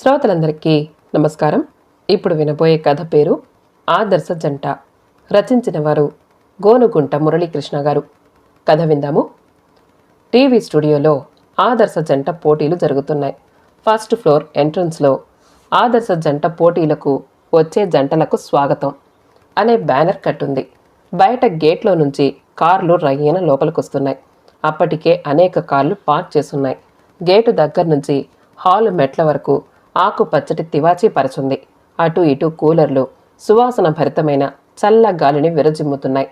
శ్రోతలందరికీ నమస్కారం. ఇప్పుడు వినబోయే కథ పేరు ఆదర్శ జంట. రచించిన వారు గోనుగుంట మురళీకృష్ణ గారు. కథ విందాము. టీవీ స్టూడియోలో ఆదర్శ జంట పోటీలు జరుగుతున్నాయి. ఫస్ట్ ఫ్లోర్ ఎంట్రన్స్లో ఆదర్శ జంట పోటీలకు వచ్చే జంటలకు స్వాగతం అనే బ్యానర్ కట్టుంది. బయట గేట్లో నుంచి కార్లు రయ్యన లోపలికొస్తున్నాయి. అప్పటికే అనేక కార్లు పార్క్ చేసున్నాయి. గేటు దగ్గర నుంచి హాలు మెట్ల వరకు ఆకుపచ్చటి తివాచీ పరచుంది. అటు ఇటు కూలర్లు సువాసన భరితమైన చల్ల గాలిని విరజిమ్ముతున్నాయి.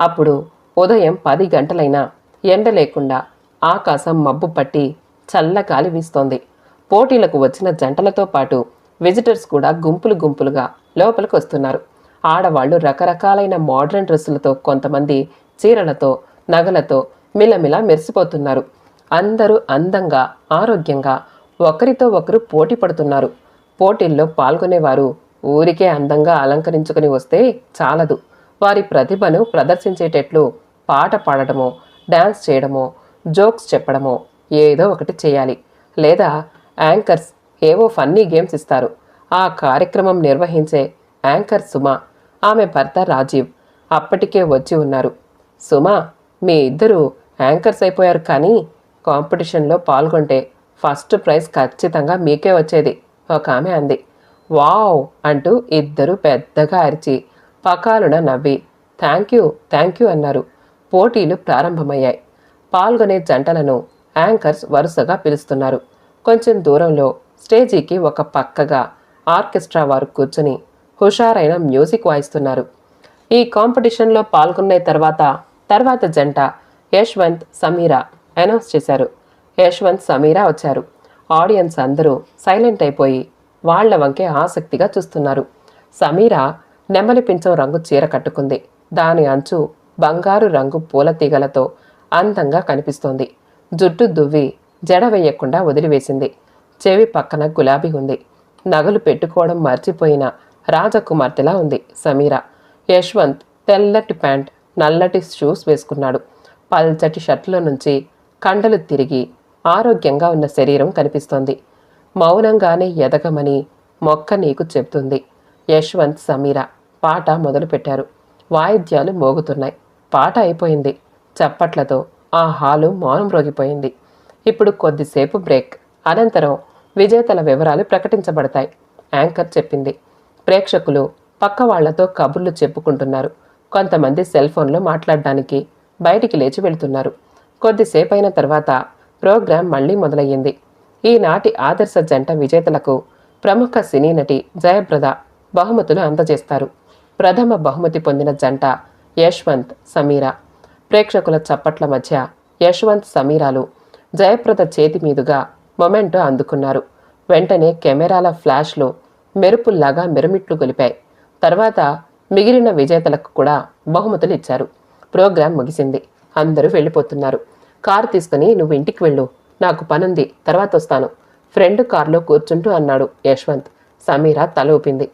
అప్పుడు ఉదయం పది గంటలైనా ఎండ లేకుండా ఆకాశం మబ్బు పట్టి చల్ల గాలి వీస్తోంది. పోటీలకు వచ్చిన జంటలతో పాటు విజిటర్స్ కూడా గుంపులు గుంపులుగా లోపలికి వస్తున్నారు. ఆడవాళ్ళు రకరకాలైన మోడ్రన్ డ్రెస్సులతో కొంతమంది చీరలతో నగలతో మిలమిలా మెరిసిపోతున్నారు. అందరూ అందంగా ఆరోగ్యంగా ఒకరితో ఒకరు పోటీ పడుతున్నారు. పోటీల్లో పాల్గొనేవారు ఊరికే అందంగా అలంకరించుకుని వస్తే చాలదు. వారి ప్రతిభను ప్రదర్శించేటట్లు పాట పాడటమో డ్యాన్స్ చేయడమో జోక్స్ చెప్పడమో ఏదో ఒకటి చేయాలి. లేదా యాంకర్స్ ఏవో ఫన్నీ గేమ్స్ ఇస్తారు. ఆ కార్యక్రమం నిర్వహించే యాంకర్ సుమ ఆమె భర్త రాజీవ్ అప్పటికే వచ్చి ఉన్నారు. సుమ మీ ఇద్దరు యాంకర్స్ అయిపోయారు కానీ కాంపిటీషన్లో పాల్గొంటే ఫస్ట్ ప్రైజ్ ఖచ్చితంగా మీకే వచ్చేది. ఒక ఆమె అంది. వావ్! అంటూ ఇద్దరు పెద్దగా అరిచి పకాలున నవ్వి థ్యాంక్ యూ థ్యాంక్ యూ అన్నారు. పోటీలు ప్రారంభమయ్యాయి. పాల్గొనే జంటలను యాంకర్స్ వరుసగా పిలుస్తున్నారు. కొంచెం దూరంలో స్టేజీకి ఒక పక్కగా ఆర్కెస్ట్రా వారు కూర్చుని హుషారైన మ్యూజిక్ వాయిస్తున్నారు. ఈ కాంపిటీషన్లో పాల్గొన్న తర్వాత తర్వాత జంట యశ్వంత్ సమీరా అనౌన్స్ చేశారు. యశ్వంత్ సమీరా వచ్చారు. ఆడియన్స్ అందరూ సైలెంట్ అయిపోయి వాళ్ళ వంకే ఆసక్తిగా చూస్తున్నారు. సమీరా నెమలి పించం రంగు చీర కట్టుకుంది. దాని అంచు బంగారు రంగు పూల తీగలతో అందంగా కనిపిస్తోంది. జుట్టు దువ్వి జడ వేయకుండా వదిలివేసింది. చెవి పక్కన గులాబీ ఉంది. నగలు పెట్టుకోవడం మర్చిపోయిన రాజకుమార్తెలా ఉంది సమీరా. యశ్వంత్ తెల్లటి ప్యాంట్ నల్లటి షూస్ వేసుకున్నాడు. పల్చటి షర్ట్లో నుంచి కండలు తిరిగి ఆరోగ్యంగా ఉన్న శరీరం కనిపిస్తోంది. మౌనంగానే ఎదగమని మొక్క నీకు చెబుతుంది. యశ్వంత్ సమీర పాట మొదలుపెట్టారు. వాయిద్యాలు మోగుతున్నాయి. పాట అయిపోయింది. చప్పట్లతో ఆ హాలు మౌనం రోగిపోయింది. ఇప్పుడు కొద్దిసేపు బ్రేక్. అనంతరం విజేతల వివరాలు ప్రకటించబడతాయి. యాంకర్ చెప్పింది. ప్రేక్షకులు పక్క వాళ్ళతో కబుర్లు చెప్పుకుంటున్నారు. కొంతమంది సెల్ ఫోన్లో మాట్లాడడానికి బయటికి లేచి వెళ్తున్నారు. కొద్దిసేపైన తర్వాత ప్రోగ్రాం మళ్ళీ మొదలయ్యింది. ఈనాటి ఆదర్శ జంట విజేతలకు ప్రముఖ సినీ నటి జయప్రద బహుమతులు అందజేస్తారు. ప్రథమ బహుమతి పొందిన జంట యశ్వంత్ సమీరా. ప్రేక్షకుల చప్పట్ల మధ్య యశ్వంత్ సమీరాలు జయప్రద చేతి మీదుగా మొమెంటో అందుకున్నారు. వెంటనే కెమెరాల ఫ్లాష్లో మెరుపుల్లాగా మెరుమిట్లు గొలిపాయి. తర్వాత మిగిలిన విజేతలకు కూడా బహుమతులు ఇచ్చారు. ప్రోగ్రాం ముగిసింది. అందరూ వెళ్ళిపోతున్నారు. కారు తీసుకుని నువ్వు ఇంటికి వెళ్ళు. నాకు పనుంది. తర్వాత వస్తాను. ఫ్రెండ్ కారులో కూర్చుంటూ అన్నాడు యశ్వంత్. సమీర తల ఊపింది.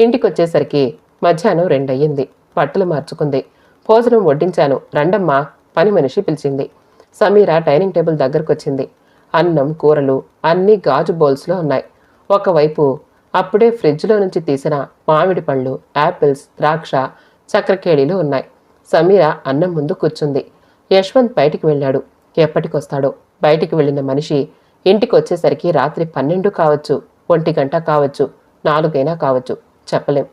ఇంటికొచ్చేసరికి మధ్యాహ్నం రెండయ్యింది. బట్టలు మార్చుకుంది. భోజనం వడ్డించాను. రండమ్మా పని మనిషి పిలిచింది. సమీర డైనింగ్ టేబుల్ దగ్గరకొచ్చింది. అన్నం కూరలు అన్నీ గాజు బౌల్స్లో ఉన్నాయి. ఒకవైపు అప్పుడే ఫ్రిడ్జ్లో నుంచి తీసిన మామిడి పళ్ళు యాపిల్స్ ద్రాక్ష చక్రకేళీలు ఉన్నాయి. సమీర అన్నం ముందు కూర్చుంది. యశ్వంత్ బయటికి వెళ్ళాడు. ఎప్పటికొస్తాడో. బయటికి వెళ్ళిన మనిషి ఇంటికి వచ్చేసరికి రాత్రి పన్నెండు కావచ్చు ఒంటి గంట కావచ్చు నాలుగైనా కావచ్చు చెప్పలేం.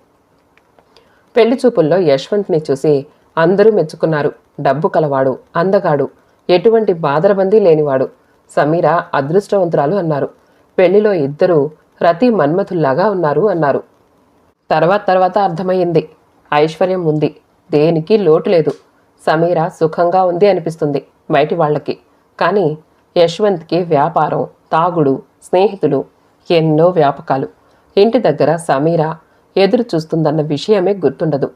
పెళ్ళి చూపుల్లో యశ్వంత్ని చూసి అందరూ మెచ్చుకున్నారు. డబ్బు కలవాడు అందగాడు ఎటువంటి బాదరబందీ లేనివాడు. సమీర అదృష్టవంతురాలు అన్నారు. పెళ్ళిలో ఇద్దరూ రతి మన్మథుల్లాగా ఉన్నారు అన్నారు. తర్వాత తర్వాత అర్థమయ్యింది. ఐశ్వర్యం ఉంది. దేనికి లోటు లేదు. సమీర సుఖంగా ఉంది అనిపిస్తుంది. బయటి వాళ్ళకి. కానీ యశ్వంత్కి వ్యాపారం తాగుడు స్నేహితులు ఎన్నో వ్యాపకాలు. ఇంటి దగ్గర సమీర ఎదురు చూస్తుందన్న విషయమే గుర్తుండదు.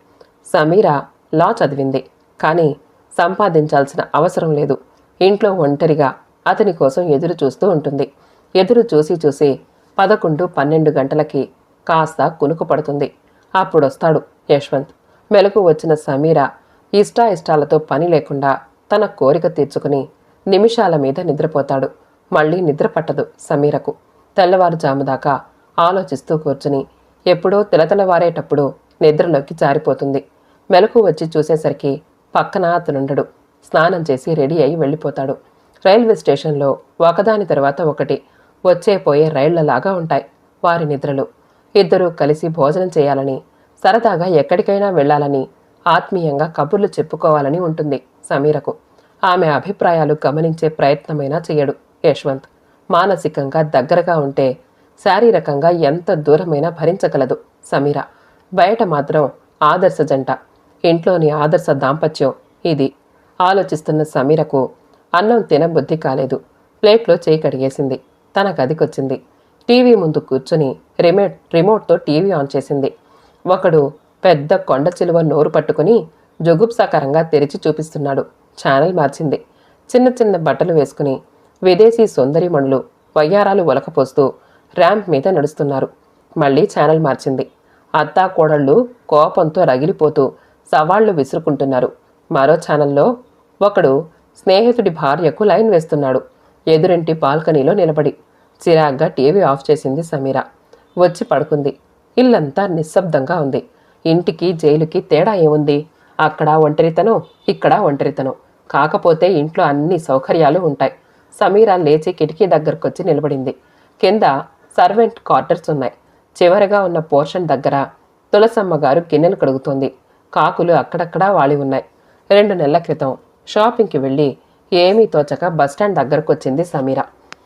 సమీర లా చదివింది. కానీ సంపాదించాల్సిన అవసరం లేదు. ఇంట్లో ఒంటరిగా అతని కోసం ఎదురు చూస్తూ ఉంటుంది. ఎదురు చూసి చూసి పదకొండు పన్నెండు గంటలకి కాస్త కునుకు పడుతుంది. అప్పుడొస్తాడు యశ్వంత్. మెలకు వచ్చిన సమీర ఇష్టాయిష్టాలతో పని లేకుండా తన కోరిక తీర్చుకుని నిమిషాల మీద నిద్రపోతాడు. మళ్ళీ నిద్ర పట్టదు సమీరకు. తెల్లవారుజాము దాకా ఆలోచిస్తూ కూర్చుని ఎప్పుడో తిలతలవారేటప్పుడు నిద్రలోకి జారిపోతుంది. మెలకు వచ్చి చూసేసరికి పక్కన అతనుండడు. స్నానం చేసి రెడీ అయి వెళ్ళిపోతాడు. రైల్వే స్టేషన్లో ఒకదాని తర్వాత ఒకటి వచ్చే పోయే రైళ్ళలాగా ఉంటాయి వారి నిద్రలు. ఇద్దరూ కలిసి భోజనం చేయాలని సరదాగా ఎక్కడికైనా వెళ్ళాలని ఆత్మీయంగా కబుర్లు చెప్పుకోవాలని ఉంటుంది సమీరకు. ఆమె అభిప్రాయాలు గమనించే ప్రయత్నమైనా చేయడు యశ్వంత్. మానసికంగా దగ్గరగా ఉంటే శారీరకంగా ఎంత దూరమైనా భరించగలదు సమీర. బయట మాత్రం ఆదర్శ జంట. ఇంట్లోని ఆదర్శ దాంపత్యం ఇది. ఆలోచిస్తున్న సమీరకు అన్నం తినబుద్ధి కాలేదు. ప్లేట్లో చేయి కడిగేసింది. తన గదికొచ్చింది. టీవీ ముందు కూర్చుని రిమోట్ రిమోట్తో టీవీ ఆన్ చేసింది. ఒకడు పెద్ద కొండ చిలువ నోరు పట్టుకుని జుగుప్సాకరంగా తెరిచి చూపిస్తున్నాడు. ఛానల్ మార్చింది. చిన్న చిన్న బట్టలు వేసుకుని విదేశీ సుందరిమణులు వయ్యారాలు ఒలకపోస్తూ ర్యాంప్ మీద నడుస్తున్నారు. మళ్ళీ ఛానల్ మార్చింది. అత్తా కోడళ్ళు కోపంతో రగిలిపోతూ సవాళ్ళు విసురుకుంటున్నారు. మరో ఛానల్లో ఒకడు స్నేహితుడి భార్యకు లైన్ వేస్తున్నాడు. ఎదురింటి బాల్కనీలో నిలబడి చిరాగ్గా టీవీ ఆఫ్ చేసింది సమీర. వచ్చి పడుకుంది. ఇల్లంతా నిశ్శబ్దంగా ఉంది. ఇంటికి జైలుకి తేడా ఏముంది? అక్కడ ఒంటరితనం ఇక్కడ ఒంటరితనం. కాకపోతే ఇంట్లో అన్ని సౌకర్యాలు ఉంటాయి. సమీర లేచి కిటికీ దగ్గరకొచ్చి నిలబడింది. కింద సర్వెంట్ క్వార్టర్స్ ఉన్నాయి. చివరగా ఉన్న పోర్షన్ దగ్గర తులసమ్మ గారు గిన్నెలు కడుగుతోంది. కాకులు అక్కడక్కడా వాలి ఉన్నాయి. రెండు నెలల క్రితం షాపింగ్కి వెళ్ళి ఏమీ తోచక బస్టాండ్ దగ్గరకు వచ్చింది సమీర.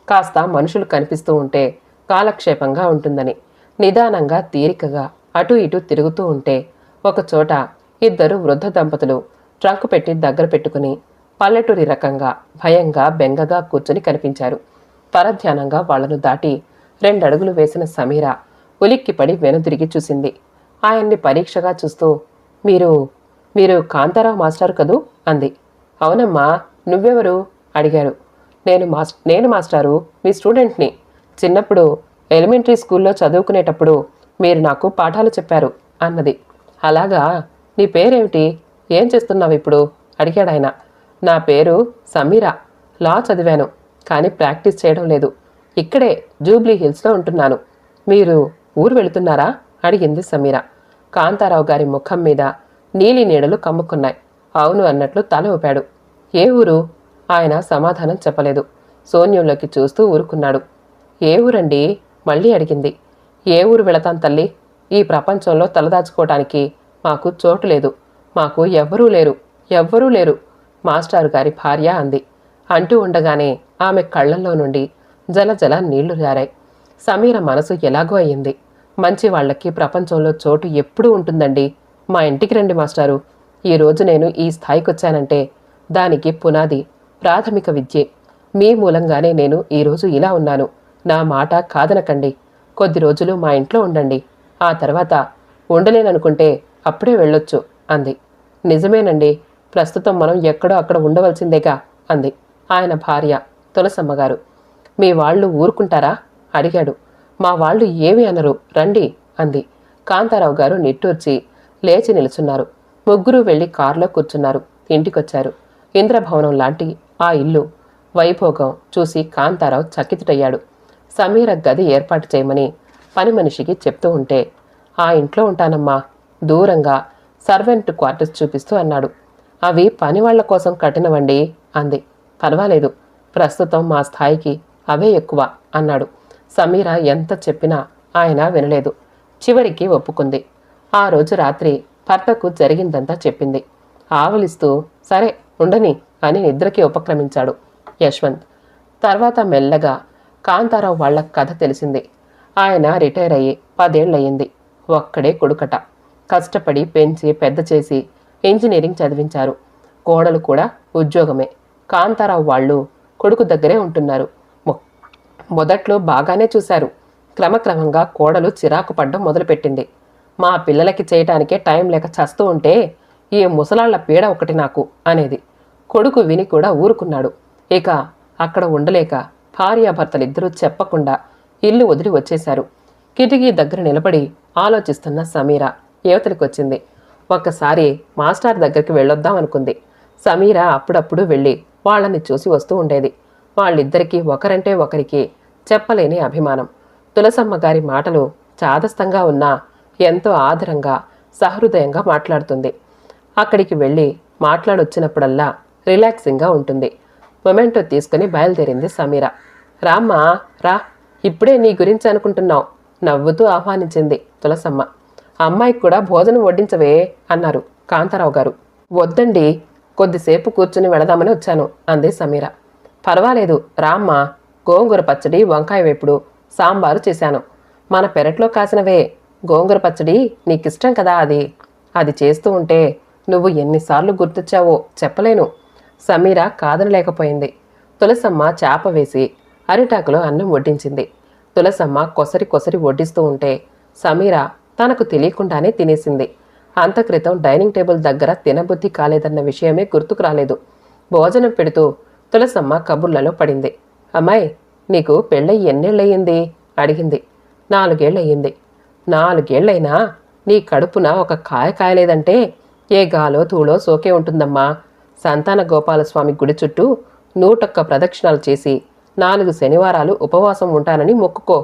కాస్త మనుషులు కనిపిస్తూ ఉంటే కాలక్షేపంగా ఉంటుందని. నిదానంగా తీరికగా అటు ఇటు తిరుగుతూ ఉంటే ఒకచోట ఇద్దరు వృద్ధ దంపతులు ట్రంక్ పెట్టి దగ్గర పెట్టుకుని పల్లెటూరి రకంగా భయంగా బెంగగా కూర్చుని కనిపించారు. పరధ్యానంగా వాళ్ళను దాటి రెండడుగులు వేసిన సమీర ఉలిక్కిపడి వెనుదిరిగి చూసింది. ఆయన్ని పరీక్షగా చూస్తూ మీరు మీరు కాంతారావు మాస్టర్ కదూ? అంది. అవునమ్మా నువ్వెవరు? అడిగారు. నేను మాస్ నేను మాస్టారు మీ స్టూడెంట్ని. చిన్నప్పుడు ఎలిమెంటరీ స్కూల్లో చదువుకునేటప్పుడు మీరు నాకు పాఠాలు చెప్పారు అన్నది. అలాగా? నీ పేరేమిటి? ఏం చేస్తున్నావు ఇప్పుడు? అడిగాడాయన నా పేరు సమీరా. లా చదివాను కానీ ప్రాక్టీస్ చేయడం లేదు. ఇక్కడే జూబ్లీ హిల్స్లో ఉంటున్నాను. మీరు ఊరు వెళుతున్నారా? అడిగింది సమీర. కాంతారావు గారి ముఖం మీద నీలి నీడలు కమ్ముకున్నాయి. అవును అన్నట్లు తల ఊపాడు. ఏ ఊరు? ఆయన సమాధానం చెప్పలేదు. శూన్యంలోకి చూస్తూ ఊరుకున్నాడు. ఏ ఊరండి? మళ్ళీ అడిగింది. ఏ ఊరు వెళతాం తల్లి? ఈ ప్రపంచంలో తలదాచుకోవటానికి మాకు చోటు లేదు. మాకు ఎవ్వరూ లేరు. ఎవ్వరూ లేరు. మాస్టారు గారి భార్య అంది. అంటూ ఉండగానే ఆమె కళ్ళల్లో నుండి జల జల నీళ్ళు జారాయి. సమీర మనసు ఎలాగో అయ్యింది. మంచి వాళ్ళకి ప్రపంచంలో చోటు ఎప్పుడూ ఉంటుందండి? మా ఇంటికి రండి మాస్టారు. ఈ రోజు నేను ఈ స్థాయికి వచ్చానంటే దానికి పునాది ప్రాథమిక విద్యే. మీ మూలంగానే నేను ఈరోజు ఇలా ఉన్నాను. నా మాట కాదనకండి. కొద్ది రోజులు మా ఇంట్లో ఉండండి. ఆ తర్వాత ఉండలేననుకుంటే అప్పుడే వెళ్ళొచ్చు అంది. నిజమేనండి. ప్రస్తుతం మనం ఎక్కడో అక్కడ ఉండవలసిందేగా అంది. ఆయన భార్య తులసమ్మగారు. మీ వాళ్ళు ఊరుకుంటారా? అడిగాడు. మా వాళ్ళు ఏమి అనరు. రండి అంది. కాంతారావు గారు నిట్టూర్చి లేచి నిలుచున్నారు. ముగ్గురు వెళ్ళి కారులో కూర్చున్నారు. ఇంటికొచ్చారు. ఇంద్రభవనం లాంటి ఆ ఇల్లు వైభోగం చూసి కాంతారావు చకితుడయ్యాడు. సమీర గది ఏర్పాటు చేయమని పని మనిషికి చెప్తూ ఉంటే ఆ ఇంట్లో ఉంటానమ్మా. దూరంగా సర్వెంట్ క్వార్టర్స్ చూపిస్తూ అన్నాడు. అవి పని వాళ్ళ కోసం కట్టినవండి అంది. పర్వాలేదు. ప్రస్తుతం మా స్థాయికి అవే ఎక్కువ అన్నాడు. సమీర ఎంత చెప్పినా ఆయన వినలేదు. చివరికి ఒప్పుకుంది. ఆ రోజు రాత్రి భర్తకు జరిగిందంతా చెప్పింది. ఆవలిస్తూ సరే ఉండని అని నిద్రకి ఉపక్రమించాడు యశ్వంత్. తర్వాత మెల్లగా కాంతారావు వాళ్ళ కథ తెలిసింది. ఆయన రిటైర్ అయ్యి పదేళ్ళయ్యింది ఒక్కడే కొడుకట. కష్టపడి పెంచి పెద్ద చేసి ఇంజనీరింగ్ చదివించారు. కోడలు కూడా ఉద్యోగమే. కాంతారావు వాళ్ళు కొడుకు దగ్గరే ఉంటున్నారు. మొ- మొదట్లో బాగానే చూశారు. క్రమక్రమంగా కోడలు చిరాకు పడ్డం మొదలుపెట్టింది. మా పిల్లలకి చేయటానికే టైం లేక చస్తూ ఉంటే ఈ ముసలాళ్ళ పీడ ఒకటి నాకు అనేది. కొడుకు విని కూడా ఊరుకున్నాడు. ఇక అక్కడ ఉండలేక భార్యాభర్తలిద్దరూ చెప్పకుండా ఇల్లు వదిలి వచ్చేశారు. కిటికీ దగ్గర నిలబడి ఆలోచిస్తున్న సమీర యువతలకొచ్చింది. ఒక్కసారి మాస్టర్ దగ్గరికి వెళ్ళొద్దాం అనుకుంది. సమీర అప్పుడప్పుడు వెళ్ళి వాళ్ళని చూసి వస్తూ ఉండేది. వాళ్ళిద్దరికీ ఒకరంటే ఒకరికి చెప్పలేని అభిమానం. తులసమ్మ గారి మాటలు చాదస్తంగా ఉన్నా ఎంతో ఆదరంగా సహృదయంగా మాట్లాడుతుంది. అక్కడికి వెళ్ళి మాట్లాడొచ్చినప్పుడల్లా రిలాక్సింగ్గా ఉంటుంది. మొమెంటో తీసుకుని బయలుదేరింది సమీర. రామ్మా రా. ఇప్పుడే నీ గురించి అనుకుంటున్నావు నవ్వుతూ ఆహ్వానించింది తులసమ్మ. అమ్మాయికి కూడా భోజనం వడ్డించవే అన్నారు కాంతారావు గారు. వద్దండి. కొద్దిసేపు కూర్చుని వెళదామని వచ్చాను అంది సమీర. పర్వాలేదు. రామ్మ. గోంగూర పచ్చడి వంకాయ వేపుడు సాంబారు చేశాను. మన పెరట్లో కాసినవే. గోంగూర పచ్చడి నీకిష్టం కదా అది. అది చేస్తూ ఉంటే నువ్వు ఎన్నిసార్లు గుర్తొచ్చావో చెప్పలేను. సమీర కాదనలేకపోయింది. తులసమ్మ చేప వేసి అరిటాకులో అన్నం వడ్డించింది. తులసమ్మ కొసరి కొసరి వడ్డిస్తూ ఉంటే సమీర తనకు తెలియకుండానే తినేసింది. అంత క్రితం డైనింగ్ టేబుల్ దగ్గర తినబుద్ధి కాలేదన్న విషయమే గుర్తుకు రాలేదు. భోజనం పెడుతూ తులసమ్మ కబుర్లలో పడింది. అమ్మాయి నీకు పెళ్ళై ఎన్నేళ్ళయ్యింది అడిగింది. నాలుగేళ్ళయ్యింది నాలుగేళ్ళైనా నీ కడుపున ఒక కాయ కాయలేదంటే ఏ గాలో తూలో సోకే ఉంటుందమ్మా. సంతాన గోపాలస్వామి గుడి చుట్టూ నూటొక్క ప్రదక్షిణాలు చేసి నాలుగు శనివారాలు ఉపవాసం ఉంటానని మొక్కుకో.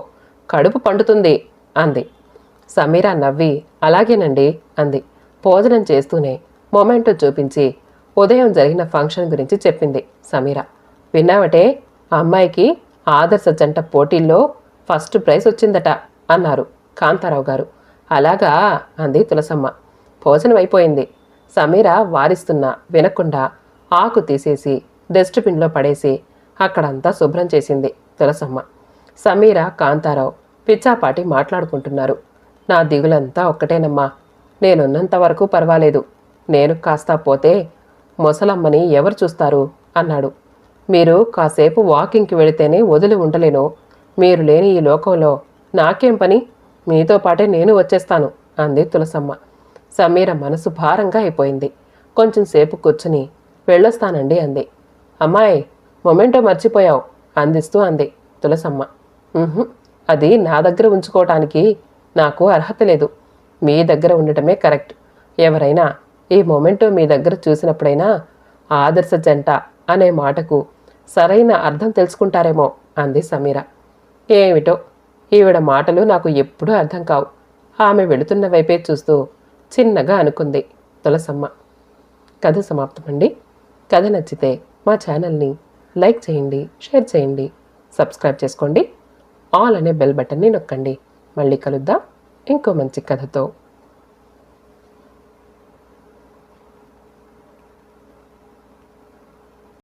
కడుపు పండుతుంది అంది. సమీరా నవ్వి అలాగేనండి అంది. భోజనం చేస్తూనే మొమెంటో చూపించి ఉదయం జరిగిన ఫంక్షన్ గురించి చెప్పింది సమీర. విన్నావటే అమ్మాయికి ఆదర్శ జంట పోటీల్లో ఫస్ట్ ప్రైజ్ వచ్చిందట అన్నారు కాంతారావు గారు. అలాగా అంది తులసమ్మ. భోజనం అయిపోయింది. సమీర వారిస్తున్నా వినకుండా ఆకు తీసేసి డస్ట్బిన్లో పడేసి అక్కడంతా శుభ్రం చేసింది తులసమ్మ. సమీర కాంతారావు పిచ్చాపాటి మాట్లాడుకుంటున్నారు. నా దిగులంతా ఒక్కటేనమ్మా. నేనున్నంత వరకు పర్వాలేదు. నేను కాస్త పోతే ముసలమ్మని ఎవరు చూస్తారు? అన్నాడు. మీరు కాసేపు వాకింగ్కి వెళితేనే వదిలి ఉండలేను. మీరు లేని ఈ లోకంలో నాకేం పని? మీతో పాటే నేను వచ్చేస్తాను అంది తులసమ్మ. సమీర మనసు భారంగా అయిపోయింది. కొంచెం సేపు కూర్చుని వెళ్ళొస్తానండి అంది. అమ్మాయి మొమెంటో మర్చిపోయావు అందిస్తూ అంది తులసమ్మ. అది నా దగ్గర ఉంచుకోవటానికి నాకు అర్హత లేదు. మీ దగ్గర ఉండటమే కరెక్ట్. ఎవరైనా ఈ మొమెంటో మీ దగ్గర చూసినప్పుడైనా ఆదర్శ జంట అనే మాటకు సరైన అర్థం తెలుసుకుంటారేమో అంది సమీర. ఏమిటో? ఈవిడ మాటలు నాకు ఎప్పుడూ అర్థం కావు. ఆమె వెళుతున్న వైపే చూస్తూ చిన్నగా అనుకుంది తులసమ్మ. కథ సమాప్తమండి. కథ నచ్చితే మా ఛానల్ని లైక్ చేయండి షేర్ చేయండి సబ్స్క్రైబ్ చేసుకోండి. ఆల్ అనే బెల్ బటన్ని నొక్కండి. మళ్ళీ కలుద్దాం. ఇంకో మంచి కథతో.